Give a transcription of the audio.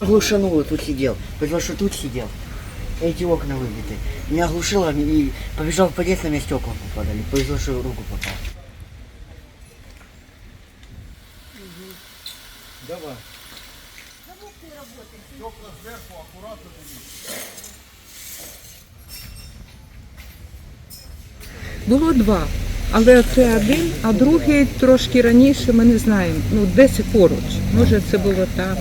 Глушануло, тут сидел. Потому что тут сидел. Эти окна выбиты. Меня оглушило и побежал в подъезд, на меня стекла попадали. Повезло, что руку попал. Було два. Але це один, а другий трошки раніше ми не знаємо. Ну, десь поруч. Може, це було там.